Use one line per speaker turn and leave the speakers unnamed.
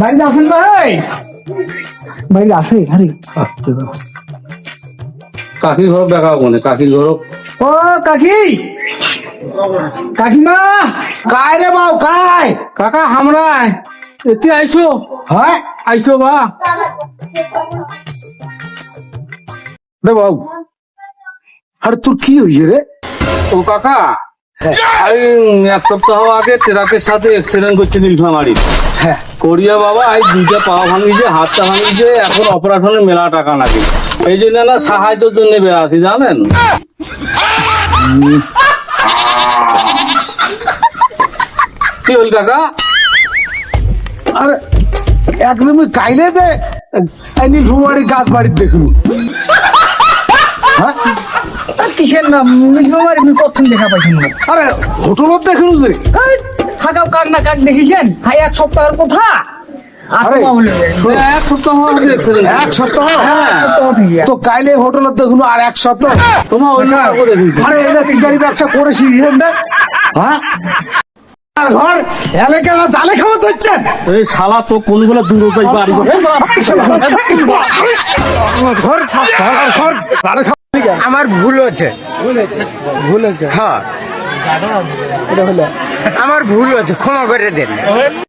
বাড়িতে আছেন ভাই? বাড়িতে আছে আরে
কাকির ঘর দেখা মনে কাকির ঘর
ও কাকি। কাকিমা
কায় রে বাউ কায়।
কাকা হামরায় এতে আইসো
হ্যাঁ।
আইসো বা?
রে বাউ আরে তোর কি হয়েছে রে?
ও কাকা। এই এক সপ্তাহ আগে ট্রাকের সাথে অ্যাক্সিডেন্ট করছে নীলফামারি
হ্যাঁ।
করিয়া বাবা আজ দুইটা পা ভাঙিছে হাতটা ভাঙিছে এখন অপারেশনে মেলা টাকা লাগে এই জন্য না সাহায্যের জন্য বেড়াছি জানেন? কি হল কাকা?
আরে একদমই কাইলে যে এই নীলফুমারি গাছ বাড়ির দেখুন। হ্যাঁ
আর কিসের আমি প্রথম দেখা পাইছেন না
আরে হোটেলত দেখুন যে
থাকাও কাক না কাক দেখিছেন হাই এক সপ্তাহের কথা আর।
এক সপ্তাহ
এক সপ্তাহ
হ্যাঁ
সপ্তাহ থেকে
তো কাইলে হোটেলত দেখুন আর এক সপ্তাহ
তোমার অন্য
আরে এরা সিগারি ব্যবসা করেছি হ্যাঁ ঘর এলাকার জালে খাওয়া হচ্ছেন
এই শালা তো কোনগুলো দূরতাই বাড়ি
ঘর ঘর জালে খাওয়া
আমার ভুল হচ্ছে। ভুল হচ্ছে হ্যাঁ। আমার ভুল হচ্ছে ক্ষমা করে দেন।